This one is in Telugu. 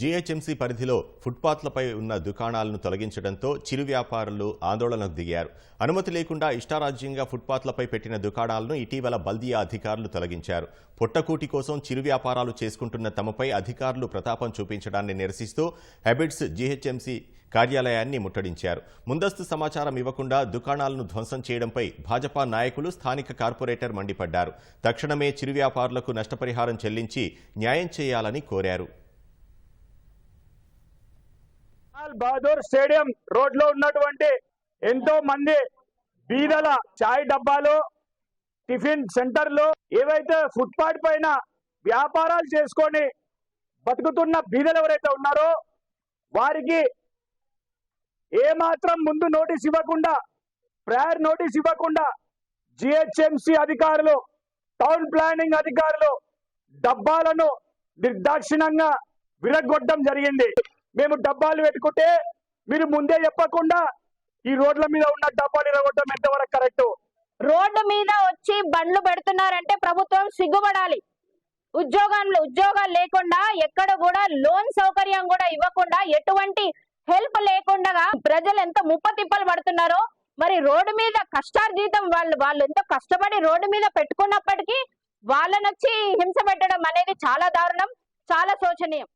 జీహెచ్ఎంసీ పరిధిలో ఫుట్పాత్లపై ఉన్న దుకాణాలను తొలగించడంతో చిరు వ్యాపారులు ఆందోళనకు దిగారు. అనుమతి లేకుండా ఇష్టారాజ్యంగా ఫుట్పాత్లపై పెట్టిన దుకాణాలను ఇటీవల బల్దియా అధికారులు తొలగించారు. పొట్టకూటి కోసం చిరు వ్యాపారాలు చేసుకుంటున్న తమపై అధికారులు ప్రతాపం చూపించడాన్ని నిరసిస్తూ హెబిట్స్ జీహెచ్ఎంసీ కార్యాలయాన్ని ముట్టడించారు. ముందస్తు సమాచారం ఇవ్వకుండా దుకాణాలను ధ్వంసం చేయడంపై భాజపా నాయకులు స్థానిక కార్పొరేటర్ మండిపడ్డారు. తక్షణమే చిరు వ్యాపారులకు నష్టపరిహారం చెల్లించి న్యాయం చేయాలని కోరారు. లాల్ బహదూర్ స్టేడియం రోడ్లో ఉన్నటువంటి ఎంతో మంది బీదల చాయ్ డబ్బాలు టిఫిన్ సెంటర్లు ఏవైతే ఫుట్పాత్ పైన వ్యాపారాలు చేసుకొని బతుకుతున్న బీదలు ఎవరైతే ఉన్నారో వారికి ఏ మాత్రం ముందు నోటీస్ ఇవ్వకుండా ప్రయర్ నోటీస్ ఇవ్వకుండా జిహెచ్ఎంసి అధికారులు టౌన్ ప్లానింగ్ అధికారులు డబ్బాలను నిర్దాక్షిణంగా విరగొట్టడం జరిగింది. మేము డబ్బాలు పెట్టుకుంటే మీరు ముందే చెప్పకుండా ఈ రోడ్ల మీద ఉన్న డబ్బాలు ఇరగొట్టడం ఎంతవరకు కరెక్ట్? రోడ్డు మీద వచ్చి బండ్లు పెడుతున్నారంటే ప్రభుత్వం సిగ్గుపడాలి. ఉద్యోగాలు ఉద్యోగాలు లేకుండా ఎక్కడ కూడా లోన్ సౌకర్యం కూడా ఇవ్వకుండా ఎటువంటి హెల్ప్ లేకుండా ప్రజలు ఎంత ముప్ప తిప్పలు పడుతున్నారో మరి రోడ్డు మీద కష్టార్జీతం వాళ్ళు వాళ్ళు ఎంతో కష్టపడి రోడ్డు మీద పెట్టుకున్నప్పటికీ వాళ్ళనొచ్చి హింస పెట్టడం అనేది చాలా దారుణం చాలా శోచనీయం.